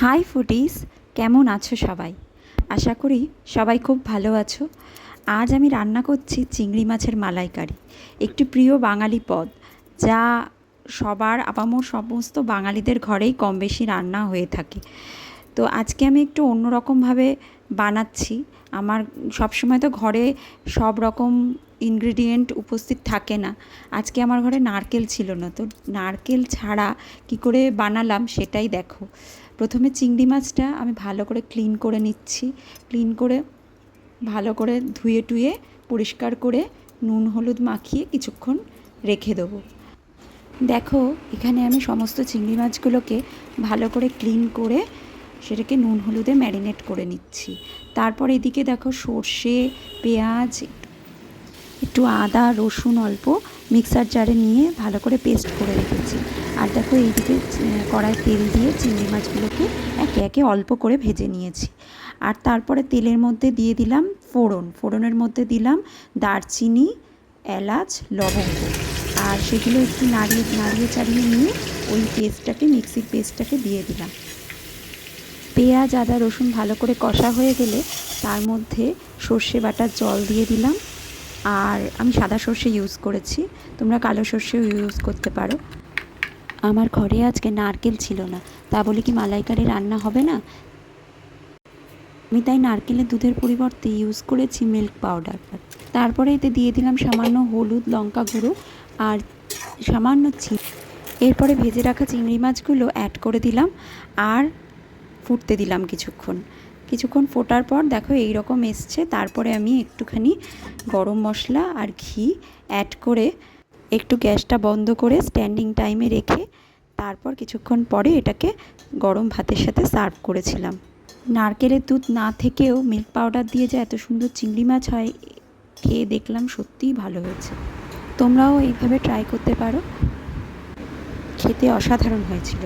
High foodies কেমন আছো সবাই? আশা করি সবাই খুব ভালো আছো। আজ আমি রান্না করছি চিংড়ি মাছের মালাইকারি, একটি প্রিয় বাঙালি পদ, যা সবার আপামর সমস্ত বাঙালিদের ঘরেই কম বেশি রান্না হয়ে থাকে। তো আজকে আমি একটু অন্যরকমভাবে বানাচ্ছি। আমার সবসময় তো ঘরে সব রকম ইনগ্রিডিয়েন্ট উপস্থিত থাকে না। আজকে আমার ঘরে নারকেল ছিল না, তো নারকেল ছাড়া কি করে বানালাম সেটাই দেখো। প্রথমে চিংড়ি মাছটা আমি ভালো করে ক্লিন করে নিচ্ছি। ক্লিন করে ভালো করে ধুয়ে টুয়ে পরিষ্কার করে নুন, হলুদ মাখিয়ে কিছুক্ষণ রেখে দেবো। দেখো, এখানে আমি সমস্ত চিংড়ি মাছগুলোকে ভালো করে ক্লিন করে সেটাকে নুন, হলুদে ম্যারিনেট করে নিচ্ছি। তারপর এদিকে দেখো সর্ষে, পেঁয়াজ আদা, রসুন অল্প মিক্সার জারে নিয়ে ভালো করে পেস্ট করে রেখেছি। আর দেখো এইদিকে কড়াই তেল দিয়ে চিংড়ি মাছগুলোকে একে একে অল্প করে ভেজে নিয়েছি। আর তারপরে তেলের মধ্যে দিয়ে দিলাম ফোড়ন। ফোড়নের মধ্যে দিলাম দারচিনি, এলাচ, লবঙ্গ। আর সেগুলো একটু নাড়িয়ে নাড়িয়ে চাড়িয়ে নিয়ে ওই পেস্টটাকে, মিক্সির পেস্টটাকে দিয়ে দিলাম। পেঁয়াজ, আদা, রসুন ভালো করে কষা হয়ে গেলে তার মধ্যে সর্ষে বাটার জল দিয়ে দিলাম। আর আমি সাদা সর্ষে ইউজ করেছি। তোমরা কালো সর্ষেও ইউজ করতে পারো। আমার ঘরে আজকে নারকেল ছিল না। তা বলে কি মালাইকারি রান্না হবে না? আমি তাই নারকেলের দুধের পরিবর্তে ইউজ করেছি মিল্ক পাউডার তারপরে এতে দিয়ে দিলাম সামান্য হলুদ লঙ্কা গুঁড়ো আর সামান্য চিনি। এরপরে ভেজে রাখা চিংড়ি মাছগুলো অ্যাড করে দিলাম আর ফুটতে দিলাম কিছুক্ষণ। কিছুক্ষণ ফোটার পর দেখো এই রকম এসছে। তারপরে আমি একটুখানি গরম মশলা আর ঘি অ্যাড করে একটু গ্যাসটা বন্ধ করে স্ট্যান্ডিং টাইমে রেখে তারপর কিছুক্ষণ পরে এটাকে গরম ভাতের সাথে সার্ভ করেছিলাম। নারকেলের দুধ না থেকেও মিল্ক পাউডার দিয়ে যে এত সুন্দর চিংড়ি মাছ হয়, খেয়ে দেখলাম সত্যিই ভালো হয়েছে। তোমরাও এইভাবে ট্রাই করতে পারো। খেতে অসাধারণ হয়েছিল।